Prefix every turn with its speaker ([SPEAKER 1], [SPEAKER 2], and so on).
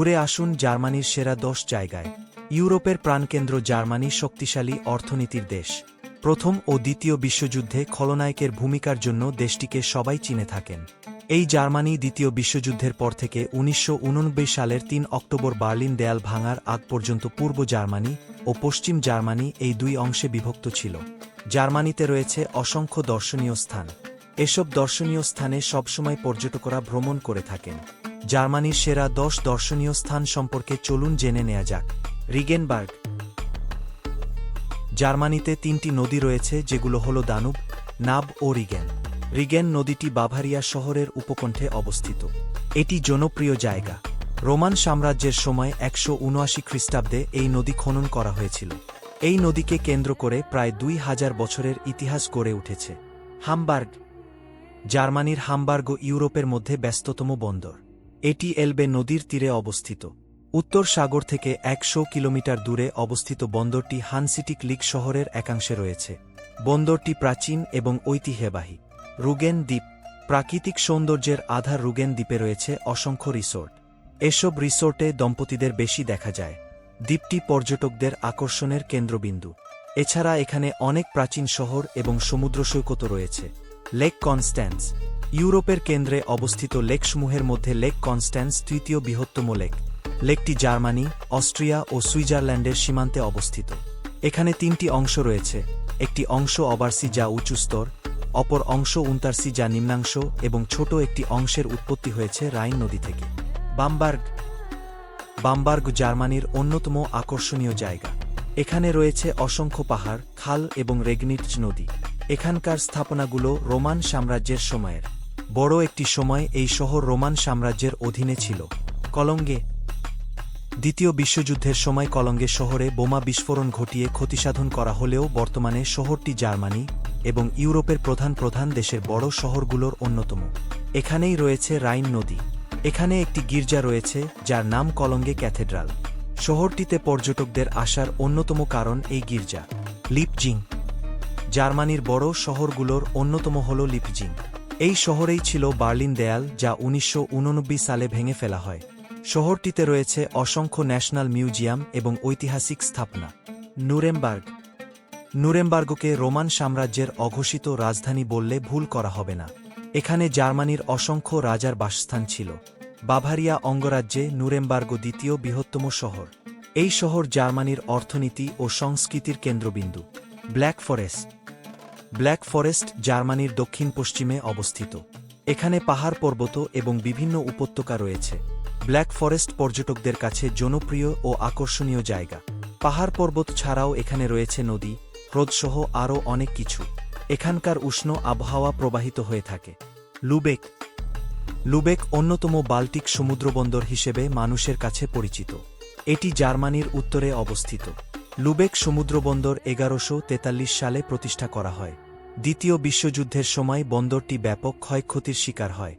[SPEAKER 1] ঘুরে আসুন জার্মানির সেরা দশ জায়গায়। ইউরোপের প্রাণকেন্দ্র জার্মানি শক্তিশালী অর্থনীতির দেশ। প্রথম ও দ্বিতীয় বিশ্বযুদ্ধে খলনায়কের ভূমিকার জন্য দেশটিকে সবাই চিনে থাকেন। এই জার্মানি দ্বিতীয় বিশ্বযুদ্ধের পর থেকে উনিশশো উননব্বই সালের তিন অক্টোবর বার্লিন দেয়াল ভাঙার আগ পর্যন্ত পূর্ব জার্মানি ও পশ্চিম জার্মানি এই দুই অংশে বিভক্ত ছিল। জার্মানিতে রয়েছে অসংখ্য দর্শনীয় স্থান। এসব দর্শনীয় স্থানে সবসময় পর্যটকরা ভ্রমণ করে থাকেন। জার্মানির সেরা দশ দর্শনীয় স্থান সম্পর্কে চলুন জেনে নেওয়া যাক। রিগেনবার্গ। জার্মানিতে তিনটি নদী রয়েছে, যেগুলো হল দানুব, নাব ও রিগেন। রিগেন নদীটি বাভারিয়া শহরের উপকণ্ঠে অবস্থিত। এটি জনপ্রিয় জায়গা। রোমান সাম্রাজ্যের সময় একশো উনআশি খ্রিস্টাব্দে এই নদী খনন করা হয়েছিল। এই নদীকে কেন্দ্র করে প্রায় দুই হাজার বছরের ইতিহাস গড়ে উঠেছে। হামবার্গ। জার্মানির হামবার্গ ইউরোপের মধ্যে ব্যস্ততম বন্দর। এটি এলবে নদীর তীরে অবস্থিত। উত্তর সাগর থেকে একশো কিলোমিটার দূরে অবস্থিত বন্দরটি হানসিটিক লিক শহরের একাংশে রয়েছে। বন্দরটি প্রাচীন এবং ঐতিহ্যবাহী। রুগেন দ্বীপ। প্রাকৃতিক সৌন্দর্যের আধার রুগেন দ্বীপে রয়েছে অসংখ্য রিসোর্ট। এসব রিসোর্টে দম্পতিদের বেশি দেখা যায়। দ্বীপটি পর্যটকদের আকর্ষণের কেন্দ্রবিন্দু। এছাড়া এখানে অনেক প্রাচীন শহর এবং সমুদ্র সৈকত রয়েছে। Lake Constance. ইউরোপের কেন্দ্রে অবস্থিত লেকসমূহের মধ্যে লেক কনস্ট্যান্স তৃতীয় বৃহত্তম লেক। লেকটি জার্মানি, অস্ট্রিয়া ও সুইজারল্যান্ডের সীমান্তে অবস্থিত। এখানে তিনটি অংশ রয়েছে। একটি অংশ অবার্সি যা উঁচু স্তর, অপর অংশ উন্তার্সি যা নিম্নাংশ এবং ছোট একটি অংশের উৎপত্তি হয়েছে রাইন নদী থেকে। বামবার্গ। বামবার্গ জার্মানির অন্যতম আকর্ষণীয় জায়গা। এখানে রয়েছে অসংখ্য পাহাড়, খাল এবং রেগনিটজ নদী। এখানকার স্থাপনাগুলো রোমান সাম্রাজ্যের সময়ের। বড় একটি সময় এই শহর রোমান সাম্রাজ্যের অধীনে ছিল। কলঙ্গে দ্বিতীয় বিশ্বযুদ্ধের সময় কলঙ্গে শহরে বোমা বিস্ফোরণ ঘটিয়ে ক্ষতিসাধন করা হলেও বর্তমানে শহরটি জার্মানি এবং ইউরোপের প্রধান প্রধান দেশের বড় শহরগুলোর অন্যতম। এখানেই রয়েছে রাইন নদী। এখানে একটি গির্জা রয়েছে, যার নাম কলঙ্গে ক্যাথেড্রাল। শহরটিতে পর্যটকদের আসার অন্যতম কারণ এই গির্জা, লিপজিং। জার্মানির বড় শহরগুলোর অন্যতম হল লিপজিং। এই শহরেই ছিল বার্লিন দেয়াল, যা উনিশশো উননব্বই সালে ভেঙে ফেলা হয়। শহরটিতে রয়েছে অসংখ্য ন্যাশনাল মিউজিয়াম এবং ঐতিহাসিক স্থাপনা। নুরেমবার্গ। নুরেমবার্গকে রোমান সাম্রাজ্যের অঘোষিত রাজধানী বললে ভুল করা হবে না। এখানে জার্মানির অসংখ্য রাজার বাসস্থান ছিল। বাভারিয়া অঙ্গরাজ্যে নুরেমবার্গ দ্বিতীয় বৃহত্তম শহর। এই শহর জার্মানির অর্থনীতি ও সংস্কৃতির কেন্দ্রবিন্দু। Black forest. ব্ল্যাক ফরেস্ট জার্মানির দক্ষিণ পশ্চিমে অবস্থিত। এখানে পাহাড় পর্বত এবং বিভিন্ন উপত্যকা রয়েছে। ব্ল্যাক ফরেস্ট পর্যটকদের কাছে জনপ্রিয় ও আকর্ষণীয় জায়গা। পাহাড় পর্বত ছাড়াও এখানে রয়েছে নদী, হ্রদসহ আরও অনেক কিছু। এখানকার উষ্ণ আবহাওয়া প্রবাহিত হয়ে থাকে। লুবেক। লুবেক অন্যতম বাল্টিক সমুদ্রবন্দর হিসেবে মানুষের কাছে পরিচিত। এটি জার্মানির উত্তরে অবস্থিত। লুবেক সমুদ্রবন্দর এগারোশো তেতাল্লিশ সালে প্রতিষ্ঠা করা হয়। দ্বিতীয় বিশ্বযুদ্ধের সময় বন্দরটি ব্যাপক ক্ষয়ক্ষতির শিকার হয়।